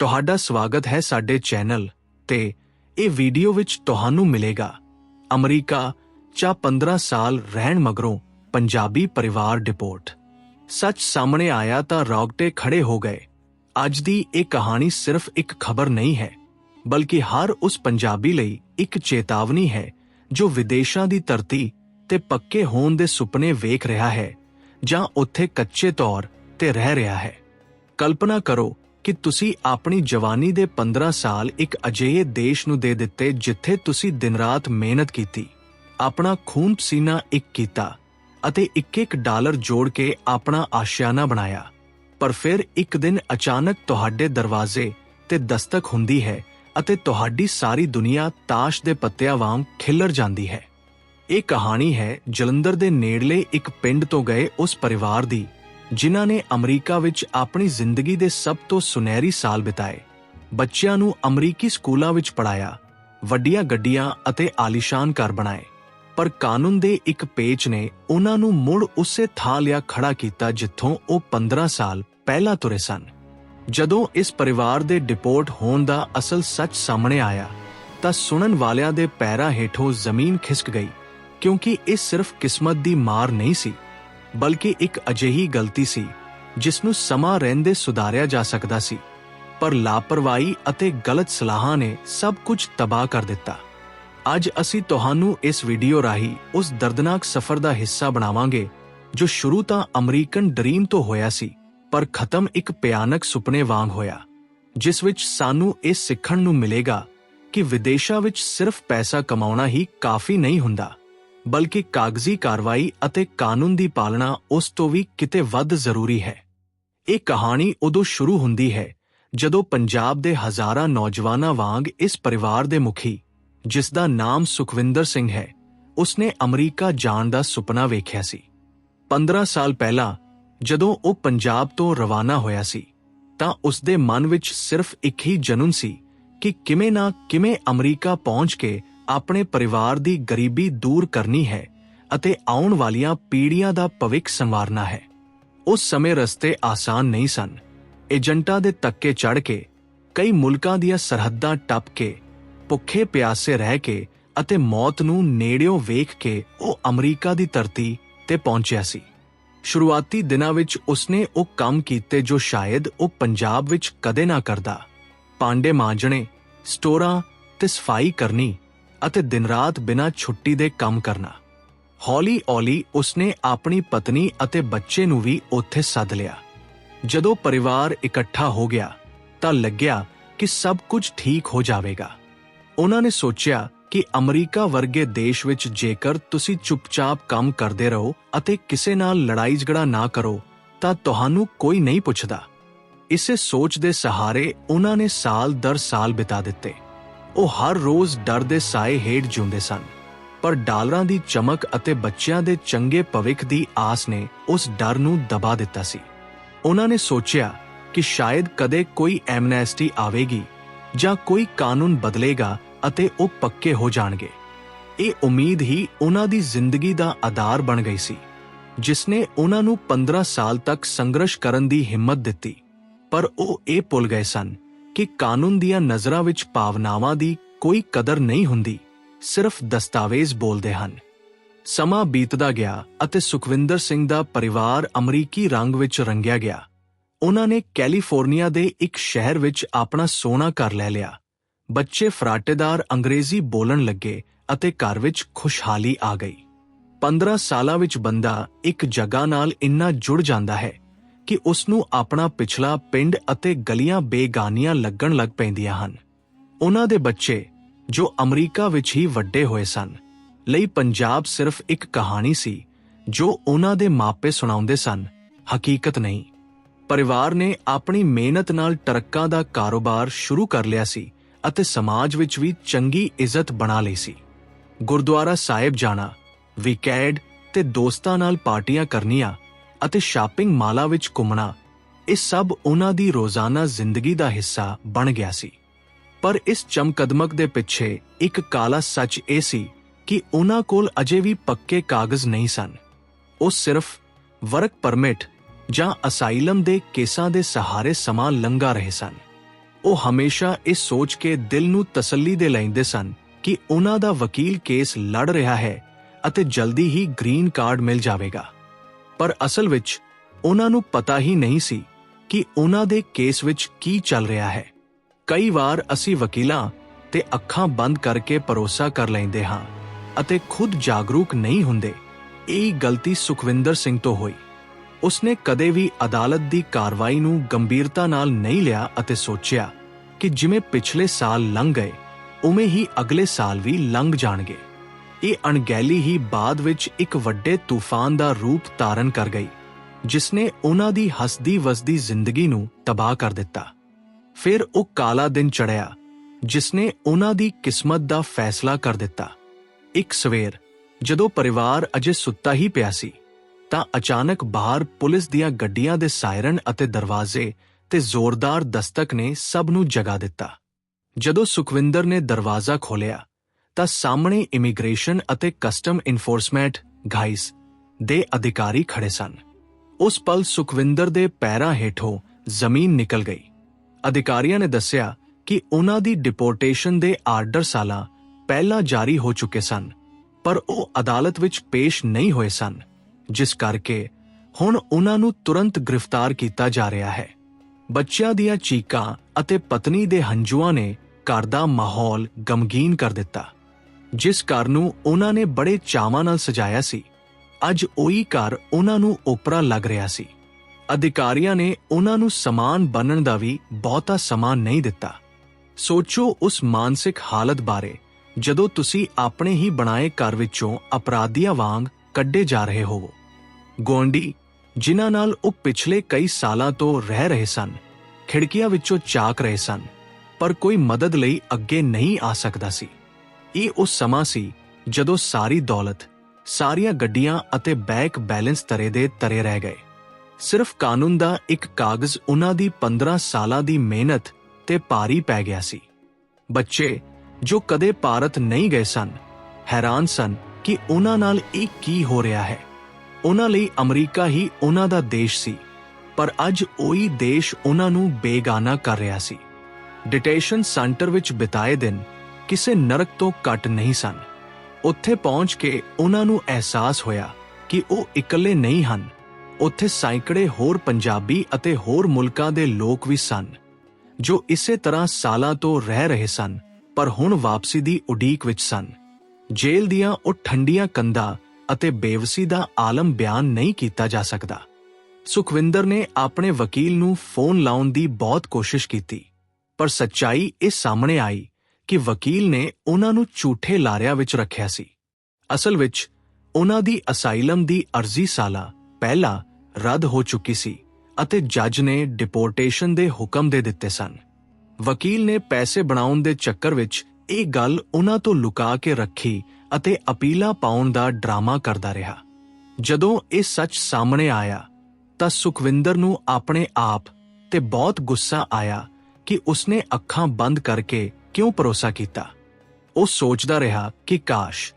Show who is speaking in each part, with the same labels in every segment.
Speaker 1: ਤੁਹਾਡਾ ਸਵਾਗਤ ਹੈ ਸਾਡੇ ਚੈਨਲ ਤੇ ਇਹ ਵੀਡੀਓ ਵਿੱਚ ਤੁਹਾਨੂੰ ਮਿਲੇਗਾ। ਅਮਰੀਕਾ ਚ 15 ਸਾਲ ਰਹਿਣ ਮਗਰੋਂ ਪੰਜਾਬੀ ਪਰਿਵਾਰ ਡਿਪੋਰਟ। ਸੱਚ ਸਾਹਮਣੇ ਆਇਆ ਤਾਂ ਰੌਗਟੇ ਖੜੇ ਹੋ ਗਏ। ਅੱਜ ਦੀ ਇਹ ਕਹਾਣੀ ਸਿਰਫ ਇੱਕ ਖਬਰ ਨਹੀਂ ਹੈ, ਬਲਕਿ ਹਰ ਉਸ ਪੰਜਾਬੀ ਲਈ ਇੱਕ ਚੇਤਾਵਨੀ ਹੈ, ਜੋ ਵਿਦੇਸ਼ਾਂ ਦੀ ਧਰਤੀ ਤੇ ਪੱਕੇ ਹੋਣ ਦੇ ਸੁਪਨੇ ਵੇਖ ਰਿਹਾ ਹੈ ਜਾਂ ਉੱਥੇ ਕੱਚੇ ਤੌਰ ਤੇ ਰਹਿ ਰਿਹਾ ਹੈ। ਕਲਪਨਾ ਕਰੋ ਕਿ ਤੁਸੀਂ ਆਪਣੀ ਜਵਾਨੀ ਦੇ 15 ਸਾਲ ਇੱਕ ਅਜਿਹੇ ਦੇਸ਼ ਨੂੰ ਦੇ ਦਿੱਤੇ ਜਿੱਥੇ ਤੁਸੀਂ ਦਿਨ-ਰਾਤ ਮਿਹਨਤ ਕੀਤੀ, ਆਪਣਾ ਖੂਨ ਪਸੀਨਾ ਇੱਕ ਕੀਤਾ ਅਤੇ ਇੱਕ-ਇੱਕ ਡਾਲਰ ਜੋੜ ਕੇ ਆਪਣਾ ਆਸ਼ਿਆਨਾ ਬਣਾਇਆ। ਪਰ ਫਿਰ ਇੱਕ ਦਿਨ ਅਚਾਨਕ ਤੁਹਾਡੇ ਦਰਵਾਜ਼ੇ ਤੇ ਦਸਤਕ ਹੁੰਦੀ ਹੈ ਅਤੇ ਤੁਹਾਡੀ ਸਾਰੀ ਦੁਨੀਆ ਤਾਸ਼ ਦੇ ਪੱਤਿਆਂ ਵਾਂਗ ਖਿਲਰ ਜਾਂਦੀ ਹੈ। ਇਹ ਕਹਾਣੀ ਹੈ ਜਲੰਧਰ ਦੇ ਨੇੜਲੇ ਇੱਕ ਪਿੰਡ ਤੋਂ ਗਏ ਉਸ ਪਰਿਵਾਰ ਦੀ। ਜਿਨ੍ਹਾਂ ਨੇ ਅਮਰੀਕਾ ਵਿੱਚ ਆਪਣੀ ਜ਼ਿੰਦਗੀ ਦੇ ਸਭ ਤੋਂ ਸੁਨਹਿਰੀ ਸਾਲ ਬਿਤਾਏ। ਬੱਚਿਆਂ ਨੂੰ ਅਮਰੀਕੀ ਸਕੂਲਾਂ ਵਿੱਚ ਪੜਾਇਆ ਵੱਡੀਆਂ ਗੱਡੀਆਂ ਅਤੇ ਆਲੀਸ਼ਾਨ ਘਰ ਬਣਾਏ। ਪਰ ਕਾਨੂੰਨ ਦੇ ਇੱਕ ਪੇਚ ਨੇ ਉਹਨਾਂ ਨੂੰ ਮੁੜ ਉਸੇ ਥਾਂ ਲਿਆ ਖੜਾ ਕੀਤਾ ਜਿੱਥੋਂ ਉਹ 15 ਸਾਲ ਪਹਿਲਾਂ ਤੁਰੇ ਸਨ। ਜਦੋਂ ਇਸ ਪਰਿਵਾਰ ਦੇ ਡਿਪੋਰਟ ਹੋਣ ਦਾ ਅਸਲ ਸੱਚ ਸਾਹਮਣੇ ਆਇਆ, ਤਾਂ ਸੁਣਨ ਵਾਲਿਆਂ ਦੇ ਪੈਰਾਂ ਹੇਠੋਂ ਜ਼ਮੀਨ ਖਿਸਕ ਗਈ, ਕਿਉਂਕਿ ਇਹ ਸਿਰਫ ਕਿਸਮਤ ਦੀ ਮਾਰ ਨਹੀਂ ਸੀ। ਬਲਕਿ ਇੱਕ ਅਜਿਹੀ ਗਲਤੀ ਸੀ ਜਿਸ ਨੂੰ ਸਮਾਂ ਰਹਿੰਦੇ ਸੁਧਾਰਿਆ ਜਾ ਸਕਦਾ ਸੀ। ਪਰ ਲਾਪਰਵਾਹੀ ਅਤੇ ਗਲਤ ਸਲਾਹਾਂ ਨੇ ਸਭ ਕੁਝ ਤਬਾਹ ਕਰ ਦਿੱਤਾ। ਅੱਜ ਅਸੀਂ ਤੁਹਾਨੂੰ ਇਸ ਵੀਡੀਓ ਰਾਹੀਂ ਉਸ ਦਰਦਨਾਕ ਸਫ਼ਰ ਦਾ ਹਿੱਸਾ ਬਣਾਵਾਂਗੇ, ਜੋ ਸ਼ੁਰੂ ਤਾਂ ਅਮਰੀਕਨ ਡ੍ਰੀਮ ਤੋਂ ਹੋਇਆ ਸੀ, ਪਰ ਖਤਮ ਇੱਕ ਭਿਆਨਕ ਸੁਪਨੇ ਵਾਂਗ ਹੋਇਆ, ਜਿਸ ਵਿੱਚ ਸਾਨੂੰ ਇਹ ਸਿੱਖਣ ਨੂੰ ਮਿਲੇਗਾ ਕਿ ਵਿਦੇਸ਼ਾਂ ਵਿੱਚ ਸਿਰਫ ਪੈਸਾ ਕਮਾਉਣਾ ਹੀ ਕਾਫੀ ਨਹੀਂ ਹੁੰਦਾ। ਬਲਕਿ ਕਾਗਜ਼ੀ ਕਾਰਵਾਈ ਅਤੇ ਕਾਨੂੰਨ ਦੀ ਪਾਲਣਾ ਉਸ ਤੋਂ ਵੀ ਕਿਤੇ ਵੱਧ ਜ਼ਰੂਰੀ ਹੈ। ਇਹ ਕਹਾਣੀ ਉਦੋਂ ਸ਼ੁਰੂ ਹੁੰਦੀ ਹੈ ਜਦੋਂ ਪੰਜਾਬ ਦੇ ਹਜ਼ਾਰਾਂ ਨੌਜਵਾਨਾਂ ਵਾਂਗ ਇਸ ਪਰਿਵਾਰ ਦੇ ਮੁਖੀ, ਜਿਸ ਦਾ ਨਾਮ ਸੁਖਵਿੰਦਰ ਸਿੰਘ ਹੈ, ਉਸਨੇ ਅਮਰੀਕਾ ਜਾਣ ਦਾ ਸੁਪਨਾ ਵੇਖਿਆ ਸੀ। 15 ਸਾਲ ਪਹਿਲਾਂ ਜਦੋਂ ਉਹ ਪੰਜਾਬ ਤੋਂ ਰਵਾਨਾ ਹੋਇਆ ਸੀ, ਤਾਂ ਉਸਦੇ ਮਨ ਵਿੱਚ ਸਿਰਫ ਇੱਕ ਹੀ ਜਨੂਨ ਸੀ ਕਿ ਕਿਵੇਂ ਨਾ ਕਿਵੇਂ ਅਮਰੀਕਾ ਪਹੁੰਚ ਕੇ ਆਪਣੇ ਪਰਿਵਾਰ ਦੀ ਗਰੀਬੀ ਦੂਰ ਕਰਨੀ ਹੈ ਅਤੇ ਆਉਣ ਵਾਲੀਆਂ ਪੀੜ੍ਹੀਆਂ ਦਾ ਭਵਿੱਖ ਸੰਵਾਰਨਾ ਹੈ। ਉਸ ਸਮੇਂ ਰਸਤੇ ਆਸਾਨ ਨਹੀਂ ਸਨ। ਏਜੰਟਾਂ ਦੇ ਤੱਕੇ ਚੜ ਕੇ, ਕਈ ਮੁਲਕਾਂ ਦੀਆਂ ਸਰਹੱਦਾਂ ਟੱਪ ਕੇ, ਭੁੱਖੇ ਪਿਆਸੇ ਰਹਿ ਕੇ ਅਤੇ ਮੌਤ ਨੂੰ ਨੇੜਿਓਂ ਵੇਖ ਕੇ ਉਹ ਅਮਰੀਕਾ ਦੀ ਧਰਤੀ ਤੇ ਪਹੁੰਚਿਆ ਸੀ। ਸ਼ੁਰੂਆਤੀ ਦਿਨਾਂ ਵਿੱਚ ਉਸਨੇ ਉਹ ਕੰਮ ਕੀਤੇ ਜੋ ਸ਼ਾਇਦ ਉਹ ਪੰਜਾਬ ਵਿੱਚ ਕਦੇ ਨਾ ਕਰਦਾ। ਪਾਂਡੇ ਮਾਂਜਣੇ, ਸਟੋਰਾਂ ਤੇ ਸਫ਼ਾਈ ਕਰਨੀ ਅਤੇ ਦਿਨ-ਰਾਤ ਬਿਨਾਂ ਛੁੱਟੀ ਦੇ ਕੰਮ ਕਰਨਾ। ਹੌਲੀ-ਹੌਲੀ ਉਸਨੇ ਆਪਣੀ ਪਤਨੀ ਅਤੇ ਬੱਚੇ ਨੂੰ ਵੀ ਉੱਥੇ ਸੱਦ ਲਿਆ। ਜਦੋਂ ਪਰਿਵਾਰ ਇਕੱਠਾ ਹੋ ਗਿਆ, ਤਾਂ ਲੱਗਿਆ ਕਿ ਸਭ ਕੁਝ ਠੀਕ ਹੋ ਜਾਵੇਗਾ। ਉਹਨਾਂ ਨੇ ਸੋਚਿਆ ਕਿ ਅਮਰੀਕਾ ਵਰਗੇ ਦੇਸ਼ ਵਿੱਚ ਜੇਕਰ ਤੁਸੀਂ ਚੁੱਪਚਾਪ ਕੰਮ ਕਰਦੇ ਰਹੋ ਅਤੇ ਕਿਸੇ ਨਾਲ ਲੜਾਈ ਝਗੜਾ ਨਾ ਕਰੋ, ਤਾਂ ਤੁਹਾਨੂੰ ਕੋਈ ਨਹੀਂ ਪੁੱਛਦਾ। ਇਸੇ ਸੋਚ ਦੇ ਸਹਾਰੇ ਉਹਨਾਂ ਨੇ ਸਾਲ ਦਰ ਸਾਲ ਬਿਤਾ ਦਿੱਤੇ। ਉਹ ਹਰ ਰੋਜ਼ ਡਰ ਦੇ ਸਾਏ ਹੇਠ ਜਿਉਂਦੇ ਸਨ। ਪਰ ਡਾਲਰਾਂ ਦੀ ਚਮਕ ਅਤੇ ਬੱਚਿਆਂ ਦੇ ਚੰਗੇ ਭਵਿੱਖ ਦੀ ਆਸ ਨੇ ਉਸ ਡਰ ਨੂੰ ਦਬਾ ਦਿੱਤਾ ਸੀ। ਉਹਨਾਂ ਨੇ ਸੋਚਿਆ ਕਿ ਸ਼ਾਇਦ ਕਦੇ ਕੋਈ ਐਮਨੈਸਟੀ ਆਵੇਗੀ ਜਾਂ ਕੋਈ ਕਾਨੂੰਨ ਬਦਲੇਗਾ ਅਤੇ ਉਹ ਪੱਕੇ ਹੋ ਜਾਣਗੇ। ਇਹ ਉਮੀਦ ਹੀ ਉਹਨਾਂ ਦੀ ਜ਼ਿੰਦਗੀ ਦਾ ਆਧਾਰ ਬਣ ਗਈ ਸੀ ਜਿਸ ਨੇ ਉਹਨਾਂ ਨੂੰ 15 ਸਾਲ ਤੱਕ ਸੰਘਰਸ਼ ਕਰਨ ਦੀ ਹਿੰਮਤ ਦਿੱਤੀ। ਪਰ ਉਹ ਇਹ ਭੁੱਲ ਗਏ ਸਨ ਕਿ ਕਾਨੂੰਨ ਦੀਆਂ ਨਜ਼ਰਾਂ ਵਿੱਚ ਭਾਵਨਾਵਾਂ ਦੀ ਕੋਈ ਕਦਰ ਨਹੀਂ ਹੁੰਦੀ, ਸਿਰਫ ਦਸਤਾਵੇਜ਼ ਬੋਲਦੇ ਹਨ। ਸਮਾਂ ਬੀਤਦਾ ਗਿਆ ਅਤੇ ਸੁਖਵਿੰਦਰ ਸਿੰਘ ਦਾ ਪਰਿਵਾਰ ਅਮਰੀਕੀ ਰੰਗ ਵਿੱਚ ਰੰਗਿਆ ਗਿਆ। ਉਹਨਾਂ ਨੇ ਕੈਲੀਫੋਰਨੀਆ ਦੇ ਇੱਕ ਸ਼ਹਿਰ ਵਿੱਚ ਆਪਣਾ ਸੋਨਾ ਘਰ ਲੈ ਲਿਆ। ਬੱਚੇ ਫਰਾਟੇਦਾਰ ਅੰਗਰੇਜ਼ੀ ਬੋਲਣ ਲੱਗੇ ਅਤੇ ਘਰ ਵਿੱਚ ਖੁਸ਼ਹਾਲੀ ਆ ਗਈ। 15 ਸਾਲਾਂ ਵਿੱਚ ਬੰਦਾ ਇੱਕ ਜਗ੍ਹਾ ਨਾਲ ਇੰਨਾ ਜੁੜ ਜਾਂਦਾ ਹੈ। ਕਿ ਉਸ ਨੂੰ ਆਪਣਾ ਪਿਛਲਾ ਪਿੰਡ ਅਤੇ ਗਲੀਆਂ ਬੇਗਾਨੀਆਂ ਲੱਗਣ ਲੱਗ ਪੈਂਦੀਆਂ ਹਨ। ਉਹਨਾਂ ਦੇ ਬੱਚੇ, ਜੋ ਅਮਰੀਕਾ ਵਿੱਚ ਹੀ ਵੱਡੇ ਹੋਏ ਸਨ, ਲਈ ਪੰਜਾਬ ਸਿਰਫ ਇੱਕ ਕਹਾਣੀ ਸੀ, ਜੋ ਉਹਨਾਂ ਦੇ ਮਾਪੇ ਸੁਣਾਉਂਦੇ ਸਨ। ਹਕੀਕਤ ਨਹੀਂ। ਪਰਿਵਾਰ ਨੇ ਆਪਣੀ ਮਿਹਨਤ ਨਾਲ ਟਰੱਕਾਂ ਦਾ ਕਾਰੋਬਾਰ ਸ਼ੁਰੂ ਕਰ ਲਿਆ ਸੀ ਅਤੇ ਸਮਾਜ ਵਿੱਚ ਵੀ ਚੰਗੀ ਇੱਜ਼ਤ ਬਣਾ ਲਈ ਸੀ। ਗੁਰਦੁਆਰਾ ਸਾਹਿਬ ਜਾਣਾ ਵੀਕਐਂਡ ਤੇ ਦੋਸਤਾਂ ਨਾਲ ਪਾਰਟੀਆਂ ਕਰਨੀਆਂ ਅਤੇ ਸ਼ਾਪਿੰਗ ਮਾਲਾ ਵਿੱਚ ਘੁੰਮਣਾ, ਇਹ ਸਭ ਉਹਨਾਂ ਦੀ ਰੋਜ਼ਾਨਾ ਜ਼ਿੰਦਗੀ ਦਾ ਹਿੱਸਾ ਬਣ ਗਿਆ ਸੀ। ਪਰ ਇਸ ਚਮਕਦਮਕ ਦੇ ਪਿੱਛੇ ਇੱਕ ਕਾਲਾ ਸੱਚ ਇਹ ਸੀ ਕਿ ਉਹਨਾਂ ਕੋਲ ਅਜੇ ਵੀ ਪੱਕੇ ਕਾਗਜ਼ ਨਹੀਂ ਸਨ। ਉਹ ਸਿਰਫ ਵਰਕ ਪਰਮਿਟ ਜਾਂ ਅਸਾਈਲਮ ਦੇ ਕੇਸਾਂ ਦੇ ਸਹਾਰੇ ਸਮਾਂ ਲੰਘਾ ਰਹੇ ਸਨ। ਉਹ ਹਮੇਸ਼ਾ ਇਹ ਸੋਚ ਕੇ ਦਿਲ ਨੂੰ ਤਸੱਲੀ ਦੇ ਲੈਂਦੇ ਸਨ ਕਿ ਉਹਨਾਂ ਦਾ ਵਕੀਲ ਕੇਸ ਲੜ ਰਿਹਾ ਹੈ ਅਤੇ ਜਲਦੀ ਹੀ ਗ੍ਰੀਨ ਕਾਰਡ ਮਿਲ ਜਾਵੇਗਾ। ਪਰ ਅਸਲ ਵਿੱਚ, ਉਹਨਾਂ ਨੂੰ ਪਤਾ ਹੀ ਨਹੀਂ ਸੀ ਕਿ ਉਹਨਾਂ ਦੇ ਕੇਸ ਵਿੱਚ ਕੀ ਚੱਲ ਰਿਹਾ ਹੈ। ਕਈ ਵਾਰ ਅਸੀਂ ਵਕੀਲਾਂ ਤੇ ਅੱਖਾਂ ਬੰਦ ਕਰਕੇ ਭਰੋਸਾ ਕਰ ਲੈਂਦੇ ਹਾਂ ਅਤੇ ਖੁਦ ਜਾਗਰੂਕ ਨਹੀਂ ਹੁੰਦੇ। ਇਹ ਗਲਤੀ ਸੁਖਵਿੰਦਰ ਸਿੰਘ ਤੋਂ ਹੋਈ। ਉਸਨੇ ਕਦੇ ਵੀ ਅਦਾਲਤ ਦੀ ਕਾਰਵਾਈ ਨੂੰ ਗੰਭੀਰਤਾ ਨਾਲ ਨਹੀਂ ਲਿਆ ਅਤੇ ਸੋਚਿਆ ਕਿ ਜਿਵੇਂ ਪਿਛਲੇ ਸਾਲ ਲੰਘ ਗਏ, ਉਵੇਂ ਹੀ ਅਗਲੇ ਸਾਲ ਵੀ ਲੰਘ ਜਾਣਗੇ। ਇਹ ਅਣਗਹਿਲੀ ਹੀ ਬਾਅਦ ਵਿੱਚ ਇੱਕ ਵੱਡੇ ਤੂਫਾਨ ਦਾ ਰੂਪ ਧਾਰਨ ਕਰ ਗਈ ਜਿਸ ਨੇ ਉਹਨਾਂ ਦੀ ਹੱਸਦੀ ਵਸਦੀ ਜ਼ਿੰਦਗੀ ਨੂੰ ਤਬਾਹ ਕਰ ਦਿੱਤਾ। ਫਿਰ ਉਹ ਕਾਲਾ ਦਿਨ ਚੜਿਆ ਜਿਸ ਨੇ ਉਹਨਾਂ ਦੀ ਕਿਸਮਤ ਦਾ ਫੈਸਲਾ ਕਰ ਦਿੱਤਾ। ਇੱਕ ਸਵੇਰ, ਜਦੋਂ ਪਰਿਵਾਰ ਅਜੇ ਸੁੱਤਾ ਹੀ ਪਿਆ ਸੀ, ਤਾਂ ਅਚਾਨਕ ਬਾਹਰ ਪੁਲਿਸ ਦੀਆਂ ਗੱਡੀਆਂ ਦੇ ਸਾਇਰਨ ਅਤੇ ਦਰਵਾਜ਼ੇ ਤੇ ਜ਼ੋਰਦਾਰ ਦਸਤਕ ਨੇ ਸਭ ਨੂੰ ਜਗਾ ਦਿੱਤਾ। ਜਦੋਂ ਸੁਖਵਿੰਦਰ ਨੇ ਦਰਵਾਜ਼ਾ ਖੋਲ੍ਹਿਆ ਤਾਂ ਸਾਹਮਣੇ ਇਮੀਗ੍ਰੇਸ਼ਨ ਅਤੇ ਕਸਟਮ ਇਨਫੋਰਸਮੈਂਟ ਗਾਈਸ ਦੇ ਅਧਿਕਾਰੀ ਖੜੇ ਸਨ। ਉਸ ਪਲ ਸੁਖਵਿੰਦਰ ਦੇ ਪੈਰਾਂ ਹੇਠੋਂ ਜ਼ਮੀਨ ਨਿਕਲ ਗਈ। ਅਧਿਕਾਰੀਆਂ ਨੇ ਦੱਸਿਆ ਕਿ ਉਹਨਾਂ ਦੀ ਡਿਪੋਰਟੇਸ਼ਨ ਦੇ ਆਰਡਰ ਸਾਲਾਂ ਪਹਿਲਾਂ ਜਾਰੀ ਹੋ ਚੁੱਕੇ ਸਨ, ਪਰ ਉਹ ਅਦਾਲਤ ਵਿੱਚ ਪੇਸ਼ ਨਹੀਂ ਹੋਏ ਸਨ, ਜਿਸ ਕਰਕੇ ਹੁਣ ਉਹਨਾਂ ਨੂੰ ਤੁਰੰਤ ਗ੍ਰਿਫਤਾਰ ਕੀਤਾ ਜਾ ਰਿਹਾ ਹੈ। ਬੱਚਿਆਂ ਦੀਆਂ ਚੀਕਾਂ ਅਤੇ ਪਤਨੀ ਦੇ ਹੰਝੂਆਂ ਨੇ ਘਰ ਦਾ ਮਾਹੌਲ ਗਮਗੀਨ ਕਰ ਦਿੱਤਾ। ਜਿਸ ਘਰ ਨੂੰ ਉਹਨਾਂ ਨੇ ਬੜੇ ਚਾਵਾਂ ਨਾਲ ਸਜਾਇਆ ਸੀ। ਅੱਜ ਉਹੀ ਘਰ ਉਹਨਾਂ ਨੂੰ ਓਪਰਾ ਲੱਗ ਰਿਹਾ ਸੀ। ਅਧਿਕਾਰੀਆਂ ਨੇ ਉਹਨਾਂ ਨੂੰ ਸਮਾਨ ਬਣਨ ਦਾ ਵੀ ਬਹੁਤਾ ਸਮਾਂ ਨਹੀਂ ਦਿੱਤਾ। ਸੋਚੋ ਉਸ ਮਾਨਸਿਕ ਹਾਲਤ ਬਾਰੇ, ਜਦੋਂ ਤੁਸੀਂ ਆਪਣੇ ਹੀ ਬਣਾਏ ਘਰ ਵਿੱਚੋਂ ਅਪਰਾਧੀਆਂ ਵਾਂਗ ਕੱਢੇ ਜਾ ਰਹੇ ਹੋਵੋ। ਗੋਂਡੀ ਜਿਨ੍ਹਾਂ ਨਾਲ ਉਹ ਪਿਛਲੇ ਕਈ ਸਾਲਾਂ ਤੋਂ ਰਹਿ ਰਹੇ ਸਨ, ਖਿੜਕੀਆਂ ਵਿੱਚੋਂ ਚਾਕ ਰਹੇ ਸਨ, ਪਰ ਕੋਈ ਮਦਦ ਲਈ ਅੱਗੇ ਨਹੀਂ ਆ ਸਕਦਾ ਸੀ। ਇਹ ਉਹ ਸਮਾਂ ਸੀ ਜਦੋਂ ਸਾਰੀ ਦੌਲਤ, ਸਾਰੀਆਂ ਗੱਡੀਆਂ ਅਤੇ ਬੈਕ ਬੈਲੈਂਸ ਤਰੇ ਦੇ ਤਰੇ ਰਹਿ ਗਏ। ਸਿਰਫ ਕਾਨੂੰਨ ਦਾ ਇੱਕ ਕਾਗਜ਼ ਉਹਨਾਂ ਦੀ 15 ਸਾਲਾਂ ਦੀ ਮਿਹਨਤ ਤੇ ਭਾਰੀ ਪੈ ਗਿਆ ਸੀ। ਬੱਚੇ, ਜੋ ਕਦੇ ਭਾਰਤ ਨਹੀਂ ਗਏ ਸਨ, ਹੈਰਾਨ ਸਨ ਕਿ ਉਹਨਾਂ ਨਾਲ ਇਹ ਕੀ ਹੋ ਰਿਹਾ ਹੈ। ਉਹਨਾਂ ਲਈ ਅਮਰੀਕਾ ਹੀ ਉਹਨਾਂ ਦਾ ਦੇਸ਼ ਸੀ, ਪਰ ਅੱਜ ਉਹੀ ਦੇਸ਼ ਉਹਨਾਂ ਨੂੰ ਬੇਗਾਨਾ ਕਰ ਰਿਹਾ ਸੀ। ਡਿਟੇਸ਼ਨ ਸੈਂਟਰ ਵਿੱਚ ਬਿਤਾਏ ਦਿਨ ਕਿਸੇ ਨਰਕ ਤੋਂ ਘੱਟ ਨਹੀਂ ਸਨ। ਉੱਥੇ ਪਹੁੰਚ ਕੇ ਉਹਨਾਂ ਨੂੰ ਅਹਿਸਾਸ ਹੋਇਆ ਕਿ ਉਹ ਇਕੱਲੇ ਨਹੀਂ ਹਨ। ਉੱਥੇ ਸੈਂਕੜੇ ਹੋਰ ਪੰਜਾਬੀ ਅਤੇ ਹੋਰ ਮੁਲਕਾਂ ਦੇ ਲੋਕ ਵੀ ਸਨ, ਜੋ ਇਸੇ ਤਰ੍ਹਾਂ ਸਾਲਾਂ ਤੋਂ ਰਹਿ ਰਹੇ ਸਨ, ਪਰ ਹੁਣ ਵਾਪਸੀ ਦੀ ਉਡੀਕ ਵਿੱਚ ਸਨ। ਜੇਲ੍ਹ ਦੀਆਂ ਉਹ ਠੰਡੀਆਂ ਕੰਧਾਂ ਅਤੇ ਬੇਵਸੀ ਦਾ ਆਲਮ ਬਿਆਨ ਨਹੀਂ ਕੀਤਾ ਜਾ ਸਕਦਾ। ਸੁਖਵਿੰਦਰ ਨੇ ਆਪਣੇ ਵਕੀਲ ਨੂੰ ਫੋਨ ਲਾਉਣ ਦੀ ਬਹੁਤ ਕੋਸ਼ਿਸ਼ ਕੀਤੀ, ਪਰ ਸੱਚਾਈ ਇਹ ਸਾਹਮਣੇ ਆਈ ਕਿ ਵਕੀਲ ਨੇ ਉਹਨਾਂ ਨੂੰ ਝੂਠੇ ਲਾਰਿਆਂ ਵਿੱਚ ਰੱਖਿਆ ਸੀ। ਅਸਲ ਵਿੱਚ, ਉਹਨਾਂ ਦੀ ਅਸਾਈਲਮ ਦੀ ਅਰਜ਼ੀ ਸਾਲਾ ਪਹਿਲਾਂ ਰੱਦ ਹੋ ਚੁੱਕੀ ਸੀ ਅਤੇ ਜੱਜ ਨੇ ਡਿਪੋਰਟੇਸ਼ਨ ਦੇ ਹੁਕਮ ਦੇ ਦਿੱਤੇ ਸਨ। ਵਕੀਲ ਨੇ ਪੈਸੇ ਬਣਾਉਣ ਦੇ ਚੱਕਰ ਵਿੱਚ ਇਹ ਗੱਲ ਉਹਨਾਂ ਤੋਂ ਲੁਕਾ ਕੇ ਰੱਖੀ ਅਤੇ ਅਪੀਲਾ ਪਾਉਣ ਦਾ ਡਰਾਮਾ ਕਰਦਾ ਰਿਹਾ। ਜਦੋਂ ਇਹ ਸੱਚ ਸਾਹਮਣੇ ਆਇਆ, ਤਾਂ ਸੁਖਵਿੰਦਰ ਨੂੰ ਆਪਣੇ ਆਪ ਤੇ ਬਹੁਤ ਗੁੱਸਾ ਆਇਆ ਕਿ ਉਸਨੇ ਅੱਖਾਂ ਬੰਦ ਕਰਕੇ ਕਿਉਂ ਭਰੋਸਾ ਕੀਤਾ? ਉਹ ਸੋਚਦਾ ਰਿਹਾ ਕਿ ਕਾਸ਼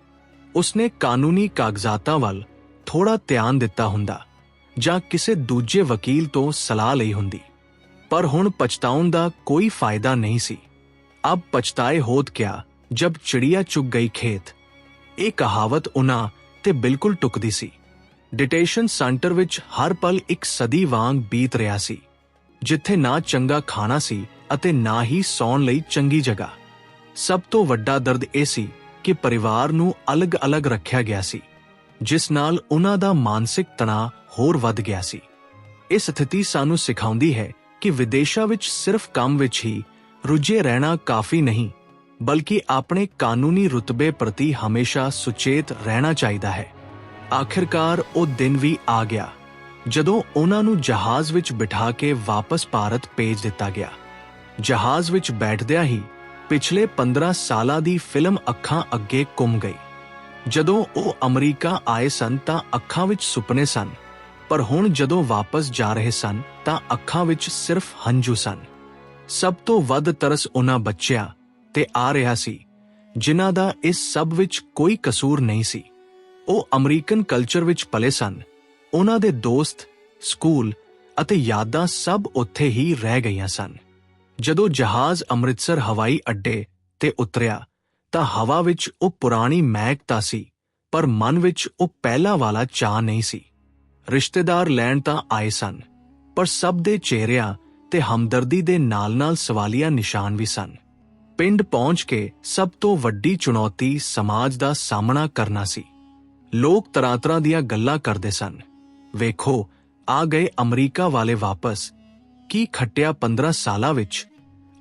Speaker 1: ਉਸਨੇ ਕਾਨੂੰਨੀ ਕਾਗਜ਼ਾਤਾਂ ਵੱਲ ਥੋੜਾ ਧਿਆਨ ਦਿੱਤਾ ਹੁੰਦਾ ਜਾਂ ਕਿਸੇ ਦੂਜੇ ਵਕੀਲ ਤੋਂ ਸਲਾਹ ਲਈ ਹੁੰਦੀ। ਪਰ ਹੁਣ ਪਛਤਾਉਣ ਦਾ ਕੋਈ ਫਾਇਦਾ ਨਹੀਂ ਸੀ। ਅਬ ਪਛਤਾਏ ਹੋਤ ਕਿਆ, ਜਬ ਚਿੜੀਆ ਚੁੱਗ ਗਈ ਖੇਤ। ਇਹ ਕਹਾਵਤ ਉਹਨਾਂ ਤੇ ਬਿਲਕੁਲ ਟੁਕਦੀ ਸੀ। ਡਿਟੇਸ਼ਨ ਸੈਂਟਰ ਵਿੱਚ ਹਰ ਪਲ ਇੱਕ ਸਦੀ ਵਾਂਗ ਬੀਤ ਰਿਹਾ ਸੀ, ਜਿੱਥੇ ਨਾ ਚੰਗਾ ਖਾਣਾ ਸੀ ਅਤੇ ਨਾ ਹੀ ਸੌਣ ਲਈ ਚੰਗੀ ਜਗ੍ਹਾ। ਸਭ ਤੋਂ ਵੱਡਾ ਦਰਦ ਇਹ ਸੀ ਕਿ ਪਰਿਵਾਰ ਨੂੰ ਅਲੱਗ-ਅਲੱਗ ਰੱਖਿਆ ਗਿਆ ਸੀ, ਜਿਸ ਨਾਲ ਉਹਨਾਂ ਦਾ ਮਾਨਸਿਕ ਤਣਾਅ ਹੋਰ ਵੱਧ ਗਿਆ ਸੀ। ਇਹ ਸਥਿਤੀ ਸਾਨੂੰ ਸਿਖਾਉਂਦੀ ਹੈ ਕਿ ਵਿਦੇਸ਼ਾਂ ਵਿੱਚ ਸਿਰਫ ਕੰਮ ਵਿੱਚ ਹੀ ਰੁੱਝੇ ਰਹਿਣਾ ਕਾਫੀ ਨਹੀਂ, ਬਲਕਿ ਆਪਣੇ ਕਾਨੂੰਨੀ ਰੁਤਬੇ ਪ੍ਰਤੀ ਹਮੇਸ਼ਾ ਸੁਚੇਤ ਰਹਿਣਾ ਚਾਹੀਦਾ ਹੈ। ਆਖਿਰਕਾਰ ਉਹ ਦਿਨ ਵੀ ਆ ਗਿਆ, ਜਦੋਂ ਉਹਨਾਂ ਨੂੰ ਜਹਾਜ਼ ਵਿੱਚ ਬਿਠਾ ਕੇ ਵਾਪਸ ਭਾਰਤ ਭੇਜ ਦਿੱਤਾ ਗਿਆ। ਜਹਾਜ਼ ਵਿੱਚ ਬੈਠਦਿਆਂ ਹੀ ਪਿਛਲੇ 15 ਸਾਲਾਂ ਦੀ ਫਿਲਮ ਅੱਖਾਂ ਅੱਗੇ ਘੁੰਮ ਗਈ। ਜਦੋਂ ਉਹ ਅਮਰੀਕਾ ਆਏ ਸਨ ਤਾਂ ਅੱਖਾਂ ਵਿੱਚ ਸੁਪਨੇ ਸਨ, ਪਰ ਹੁਣ ਜਦੋਂ ਵਾਪਸ ਜਾ ਰਹੇ ਸਨ ਤਾਂ ਅੱਖਾਂ ਵਿੱਚ ਸਿਰਫ ਹੰਝੂ ਸਨ। ਸਭ ਤੋਂ ਵੱਧ ਤਰਸ ਉਹਨਾਂ ਬੱਚਿਆਂ ਤੇ ਆ ਰਿਹਾ ਸੀ, ਜਿਨ੍ਹਾਂ ਦਾ ਇਸ ਸਭ ਵਿੱਚ ਕੋਈ ਕਸੂਰ ਨਹੀਂ ਸੀ। ਉਹ ਅਮਰੀਕਨ ਕਲਚਰ ਵਿੱਚ ਪਲੇ ਸਨ। ਉਹਨਾਂ ਦੇ ਦੋਸਤ, ਸਕੂਲ ਅਤੇ ਯਾਦਾਂ ਸਭ ਉੱਥੇ ਹੀ ਰਹਿ ਗਈਆਂ ਸਨ। ਜਦੋਂ ਜਹਾਜ਼ ਅੰਮ੍ਰਿਤਸਰ ਹਵਾਈ ਅੱਡੇ ਤੇ ਉਤਰਿਆ, ਤਾਂ ਹਵਾ ਵਿੱਚ ਉਹ ਪੁਰਾਣੀ ਮਹਿਕ ਤਾਂ ਸੀ, ਪਰ ਮਨ ਵਿੱਚ ਉਹ ਪਹਿਲਾ ਵਾਲਾ ਚਾਹ ਨਹੀਂ ਸੀ। ਰਿਸ਼ਤੇਦਾਰ ਲੈਣ ਤਾਂ ਆਏ ਸਨ, ਪਰ ਸਭ ਦੇ ਚਿਹਰਿਆਂ ਤੇ ਹਮਦਰਦੀ ਦੇ ਨਾਲ-ਨਾਲ ਸਵਾਲੀਆ ਨਿਸ਼ਾਨ ਵੀ ਸਨ। ਪਿੰਡ ਪਹੁੰਚ ਕੇ ਸਭ ਤੋਂ ਵੱਡੀ ਚੁਣੌਤੀ ਸਮਾਜ ਦਾ ਸਾਹਮਣਾ ਕਰਨਾ ਸੀ। ਲੋਕ ਤਰ੍ਹਾਂ-ਤਰ੍ਹਾਂ ਦੀਆਂ ਗੱਲਾਂ ਕਰਦੇ ਸਨ। ਵੇਖੋ, ਆ ਗਏ ਅਮਰੀਕਾ ਵਾਲੇ ਵਾਪਸ ਕੀ ਖੱਟਿਆ 15 ਸਾਲਾਂ ਵਿੱਚ?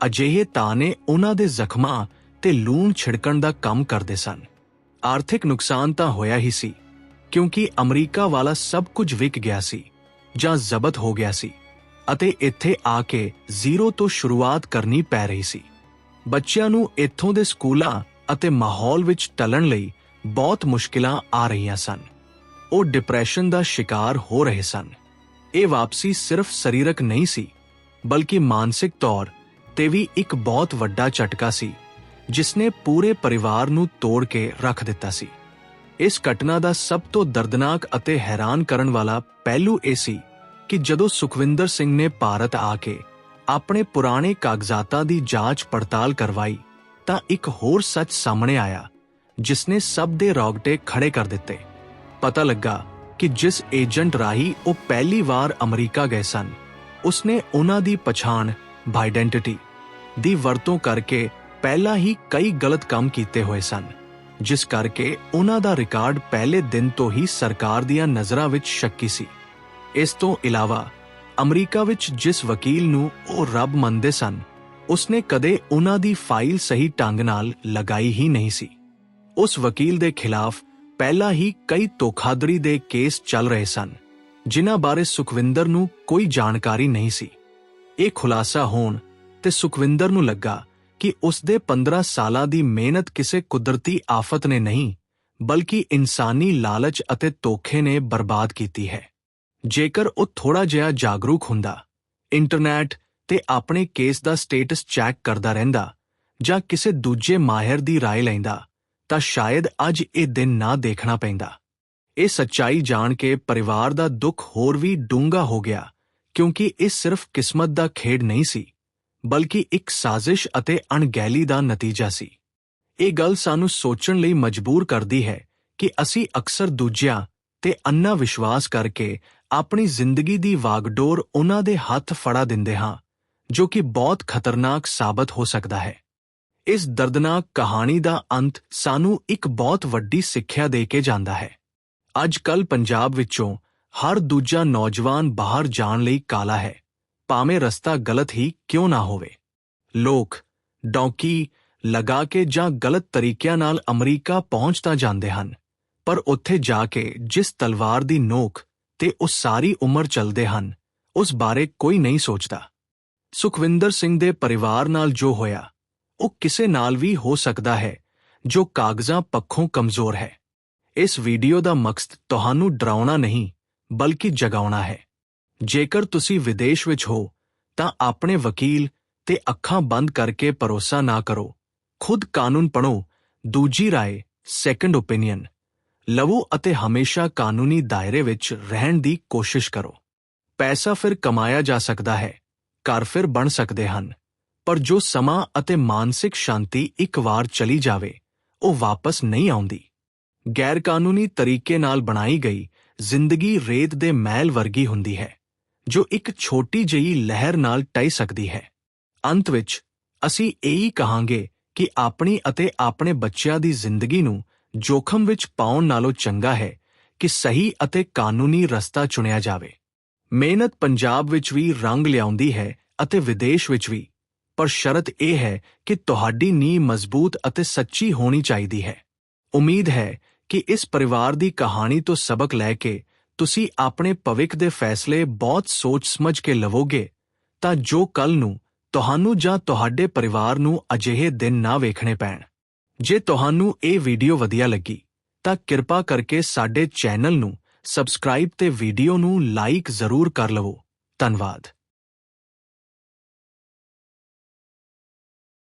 Speaker 1: ਅਜਿਹੇ ਤਾਨੇ ਉਹਨਾਂ ਦੇ ਜ਼ਖਮਾਂ ਤੇ ਲੂਣ ਛਿੜਕਣ ਦਾ ਕੰਮ ਕਰਦੇ ਸਨ। ਆਰਥਿਕ ਨੁਕਸਾਨ ਤਾਂ ਹੋਇਆ ਹੀ ਸੀ, ਕਿਉਂਕਿ ਅਮਰੀਕਾ ਵਾਲਾ ਸਭ ਕੁਝ ਵਿਕ ਗਿਆ ਸੀ, ਜਾਂ ਜ਼ਬਤ ਹੋ ਗਿਆ ਸੀ, ਅਤੇ ਇੱਥੇ ਆ ਕੇ ਜ਼ੀਰੋ ਤੋਂ ਸ਼ੁਰੂਆਤ ਕਰਨੀ ਪੈ ਰਹੀ ਸੀ। ਬੱਚਿਆਂ ਨੂੰ ਇੱਥੋਂ ਦੇ ਸਕੂਲਾਂ ਅਤੇ ਮਾਹੌਲ ਵਿੱਚ ਟਲਣ ਲਈ ਬਹੁਤ ਮੁਸ਼ਕਿਲਾਂ ਆ ਰਹੀਆਂ ਸਨ। ਉਹ ਡਿਪਰੈਸ਼ਨ ਦਾ ਸ਼ਿਕਾਰ ਹੋ ਰਹੇ ਸਨ। ਇਹ ਵਾਪਸੀ ਸਿਰਫ ਸਰੀਰਕ ਨਹੀਂ ਸੀ ਬਲਕਿ ਮਾਨਸਿਕ ਤੌਰ ਤੇ ਵੀ ਇੱਕ ਬਹੁਤ ਵੱਡਾ ਝਟਕਾ ਸੀ ਜਿਸ ਨੇ ਪੂਰੇ ਪਰਿਵਾਰ ਨੂੰ ਤੋੜ ਕੇ ਰੱਖ ਦਿੱਤਾ ਸੀ। ਇਸ ਘਟਨਾ ਦਾ ਸਭ ਤੋਂ ਦਰਦਨਾਕ ਅਤੇ ਹੈਰਾਨ ਕਰਨ ਵਾਲਾ ਪਹਿਲੂ ਇਹ ਸੀ ਕਿ ਜਦੋਂ ਸੁਖਵਿੰਦਰ ਸਿੰਘ ਨੇ ਭਾਰਤ ਆ ਕੇ ਆਪਣੇ ਪੁਰਾਣੇ ਕਾਗਜ਼ਾਤਾਂ ਦੀ ਜਾਂਚ ਪੜਤਾਲ ਕਰਵਾਈ, ਤਾਂ ਇੱਕ ਹੋਰ ਸੱਚ ਸਾਹਮਣੇ ਆਇਆ ਜਿਸ ਨੇ ਸਭ ਦੇ ਰੌਗਟੇ ਖੜੇ ਕਰ ਦਿੱਤੇ। ਪਤਾ ਲੱਗਾ ਕਿ ਜਿਸ ਏਜੰਟ ਰਾਹੀਂ ਉਹ ਪਹਿਲੀ ਵਾਰ ਅਮਰੀਕਾ ਗਏ ਸਨ ਉਸਨੇ ਉਹਨਾਂ ਦੀ ਪਛਾਣ ਬਾਇਡੈਂਟੀਟੀ ਦੀ ਵਰਤੋਂ ਕਰਕੇ ਪਹਿਲਾਂ ਹੀ ਕਈ ਗਲਤ ਕੰਮ ਕੀਤੇ ਹੋਏ ਸਨ, ਜਿਸ ਕਰਕੇ ਉਹਨਾਂ ਦਾ ਰਿਕਾਰਡ ਪਹਿਲੇ ਦਿਨ ਤੋਂ ਹੀ ਸਰਕਾਰ ਦੀਆਂ ਨਜ਼ਰਾਂ ਵਿੱਚ ਸ਼ੱਕੀ ਸੀ। ਇਸ ਤੋਂ ਇਲਾਵਾ ਅਮਰੀਕਾ ਵਿੱਚ ਜਿਸ ਵਕੀਲ ਨੂੰ ਉਹ ਰੱਬ ਮੰਨਦੇ ਸਨ, ਉਸਨੇ ਕਦੇ ਉਹਨਾਂ ਦੀ ਫਾਈਲ ਸਹੀ ਢੰਗ ਨਾਲ ਲਗਾਈ ਹੀ ਨਹੀਂ ਸੀ। ਉਸ ਵਕੀਲ ਦੇ ਖਿਲਾਫ ਪਹਿਲਾਂ ਹੀ ਕਈ ਧੋਖਾਧੜੀ ਦੇ ਕੇਸ ਚੱਲ ਰਹੇ ਸਨ। ਜਿਨ੍ਹਾਂ ਬਾਰੇ ਸੁਖਵਿੰਦਰ ਨੂੰ ਕੋਈ ਜਾਣਕਾਰੀ ਨਹੀਂ ਸੀ ਇਹ ਖੁਲਾਸਾ ਹੋਣ ਤੇ ਸੁਖਵਿੰਦਰ ਨੂੰ ਲੱਗਾ ਕਿ ਉਸ ਦੇ 15 ਸਾਲਾਂ ਦੀ ਮਿਹਨਤ ਕਿਸੇ ਕੁਦਰਤੀ ਆਫਤ ਨੇ ਨਹੀਂ ਬਲਕਿ ਇਨਸਾਨੀ ਲਾਲਚ ਅਤੇ ਧੋਖੇ ਨੇ ਬਰਬਾਦ ਕੀਤੀ ਹੈ ਜੇਕਰ ਉਹ ਥੋੜਾ ਜਿਹਾ ਜਾਗਰੂਕ ਹੁੰਦਾ ਇੰਟਰਨੈਟ ਤੇ ਆਪਣੇ ਕੇਸ ਦਾ ਸਟੇਟਸ ਚੈੱਕ ਕਰਦਾ ਰਹਿੰਦਾ ਜਾਂ ਕਿਸੇ ਦੂਜੇ ਮਾਹਿਰ ਦੀ رائے ਲੈਂਦਾ ਤਾਂ ਸ਼ਾਇਦ ਅੱਜ ਇਹ ਦਿਨ ਨਾ ਦੇਖਣਾ ਪੈਂਦਾ ਇਹ ਸੱਚਾਈ ਜਾਣ ਕੇ ਪਰਿਵਾਰ ਦਾ ਦੁੱਖ ਹੋਰ ਵੀ ਡੂੰਘਾ ਹੋ ਗਿਆ, ਕਿਉਂਕਿ ਇਹ ਸਿਰਫ ਕਿਸਮਤ ਦਾ ਖੇਡ ਨਹੀਂ ਸੀ, ਬਲਕਿ ਇੱਕ ਸਾਜ਼ਿਸ਼ ਅਤੇ ਅਣਗਹਿਲੀ ਦਾ ਨਤੀਜਾ ਸੀ। ਇਹ ਗੱਲ ਸਾਨੂੰ ਸੋਚਣ ਲਈ ਮਜਬੂਰ ਕਰਦੀ ਹੈ ਕਿ ਅਸੀਂ ਅਕਸਰ ਦੂਜਿਆਂ ਤੇ ਅੰਨਾ ਵਿਸ਼ਵਾਸ ਕਰਕੇ ਆਪਣੀ ਜ਼ਿੰਦਗੀ ਦੀ ਵਾਗਡੋਰ ਉਹਨਾਂ ਦੇ ਹੱਥ ਫੜਾ ਦਿੰਦੇ ਹਾਂ, ਜੋ ਕਿ ਬਹੁਤ ਖਤਰਨਾਕ ਸਾਬਤ ਹੋ ਸਕਦਾ ਹੈ। ਇਸ ਦਰਦਨਾਕ ਕਹਾਣੀ ਦਾ ਅੰਤ ਸਾਨੂੰ ਇੱਕ ਬਹੁਤ ਵੱਡੀ ਸਿੱਖਿਆ ਦੇ ਕੇ ਜਾਂਦਾ ਹੈ। ਅੱਜ ਕੱਲ ਪੰਜਾਬ ਵਿੱਚੋਂ ਹਰ ਦੂਜਾ ਨੌਜਵਾਨ ਬਾਹਰ ਜਾਣ ਲਈ ਕਾਲਾ ਹੈ। ਭਾਵੇਂ ਰਸਤਾ ਗਲਤ ਹੀ ਕਿਉਂ ਨਾ ਹੋਵੇ। ਲੋਕ ਡੌਂਕੀ ਲਗਾ ਕੇ ਜਾਂ ਗਲਤ ਤਰੀਕਿਆਂ ਨਾਲ ਅਮਰੀਕਾ ਪਹੁੰਚ ਤਾਂ ਜਾਂਦੇ ਹਨ, ਪਰ ਉੱਥੇ ਜਾ ਕੇ ਜਿਸ ਤਲਵਾਰ ਦੀ ਨੋਕ ਤੇ ਉਹ ਸਾਰੀ ਉਮਰ ਚੱਲਦੇ ਹਨ, ਉਸ ਬਾਰੇ ਕੋਈ ਨਹੀਂ ਸੋਚਦਾ। ਸੁਖਵਿੰਦਰ ਸਿੰਘ ਦੇ ਪਰਿਵਾਰ ਨਾਲ ਜੋ ਹੋਇਆ, ਉਹ ਕਿਸੇ ਨਾਲ ਵੀ ਹੋ ਸਕਦਾ ਹੈ, ਜੋ ਕਾਗਜ਼ਾਂ ਪੱਖੋਂ ਕਮਜ਼ੋਰ ਹੈ। ਇਸ ਵੀਡੀਓ ਦਾ ਮਕਸਦ ਤੁਹਾਨੂੰ ਡਰਾਉਣਾ ਨਹੀਂ ਬਲਕਿ ਜਗਾਉਣਾ ਹੈ ਜੇਕਰ ਤੁਸੀਂ ਵਿਦੇਸ਼ ਵਿੱਚ ਹੋ ਤਾਂ ਆਪਣੇ ਵਕੀਲ ਤੇ ਅੱਖਾਂ ਬੰਦ ਕਰਕੇ ਭਰੋਸਾ ਨਾ ਕਰੋ ਖੁਦ ਕਾਨੂੰਨ ਪੜੋ ਦੂਜੀ رائے ਸੈਕੰਡ ਓਪੀਨੀਅਨ ਲਵੋ ਅਤੇ ਹਮੇਸ਼ਾ ਕਾਨੂੰਨੀ ਦਾਇਰੇ ਵਿੱਚ ਰਹਿਣ ਦੀ ਕੋਸ਼ਿਸ਼ ਕਰੋ ਪੈਸਾ ਫਿਰ ਕਮਾਇਆ ਜਾ ਸਕਦਾ ਹੈ ਘਰ ਫਿਰ ਬਣ ਸਕਦੇ ਹਨ ਪਰ ਜੋ ਸਮਾਂ ਅਤੇ ਮਾਨਸਿਕ ਸ਼ਾਂਤੀ ਇੱਕ ਵਾਰ ਚਲੀ ਜਾਵੇ ਉਹ ਵਾਪਸ ਨਹੀਂ ਆਉਂਦੀ ਗੈਰਕਾਨੂੰਨੀ ਤਰੀਕੇ ਨਾਲ ਬਣਾਈ ਗਈ ਜ਼ਿੰਦਗੀ ਰੇਤ ਦੇ ਮਹਿਲ ਵਰਗੀ ਹੁੰਦੀ ਹੈ, ਜੋ ਇੱਕ ਛੋਟੀ ਜਿਹੀ ਲਹਿਰ ਨਾਲ ਟੈ ਸਕਦੀ ਹੈ। ਅੰਤ ਵਿੱਚ, ਅਸੀਂ ਇਹੀ ਕਹਾਂਗੇ ਕਿ ਆਪਣੀ ਅਤੇ ਆਪਣੇ ਬੱਚਿਆਂ ਦੀ ਜ਼ਿੰਦਗੀ ਨੂੰ ਜੋਖਮ ਵਿੱਚ ਪਾਉਣ ਨਾਲੋਂ ਚੰਗਾ ਹੈ ਕਿ ਸਹੀ ਅਤੇ ਕਾਨੂੰਨੀ ਰਸਤਾ ਚੁਣਿਆ ਜਾਵੇ। ਮਿਹਨਤ ਪੰਜਾਬ ਵਿੱਚ ਵੀ ਰੰਗ ਲਿਆਉਂਦੀ ਹੈ ਅਤੇ ਵਿਦੇਸ਼ ਵਿੱਚ ਵੀ, ਪਰ ਸ਼ਰਤ ਇਹ ਹੈ ਕਿ ਤੁਹਾਡੀ ਨੀਂਹ ਮਜ਼ਬੂਤ ਅਤੇ ਸੱਚੀ ਹੋਣੀ ਚਾਹੀਦੀ ਹੈ। ਉਮੀਦ ਹੈ ਕਿ ਇਸ ਪਰਿਵਾਰ ਦੀ ਕਹਾਣੀ ਤੋਂ ਸਬਕ ਲੈ ਕੇ ਤੁਸੀਂ ਆਪਣੇ ਭਵਿੱਖ ਦੇ ਫੈਸਲੇ ਬਹੁਤ ਸੋਚ-ਸਮਝ ਕੇ ਲਵੋਗੇ, ਤਾਂ ਜੋ ਕੱਲ ਨੂੰ ਤੁਹਾਨੂੰ ਜਾਂ ਤੁਹਾਡੇ ਪਰਿਵਾਰ ਨੂੰ ਅਜਿਹੇ ਦਿਨ ਨਾ ਵੇਖਣੇ ਪੈਣ। ਜੇ ਤੁਹਾਨੂੰ ਇਹ ਵੀਡੀਓ ਵਧੀਆ ਲੱਗੀ, ਤਾਂ ਕਿਰਪਾ ਕਰਕੇ ਸਾਡੇ ਚੈਨਲ ਨੂੰ ਸਬਸਕ੍ਰਾਈਬ ਤੇ ਵੀਡੀਓ ਨੂੰ ਲਾਈਕ ਜ਼ਰੂਰ ਕਰ ਲਵੋ। ਧੰਨਵਾਦ।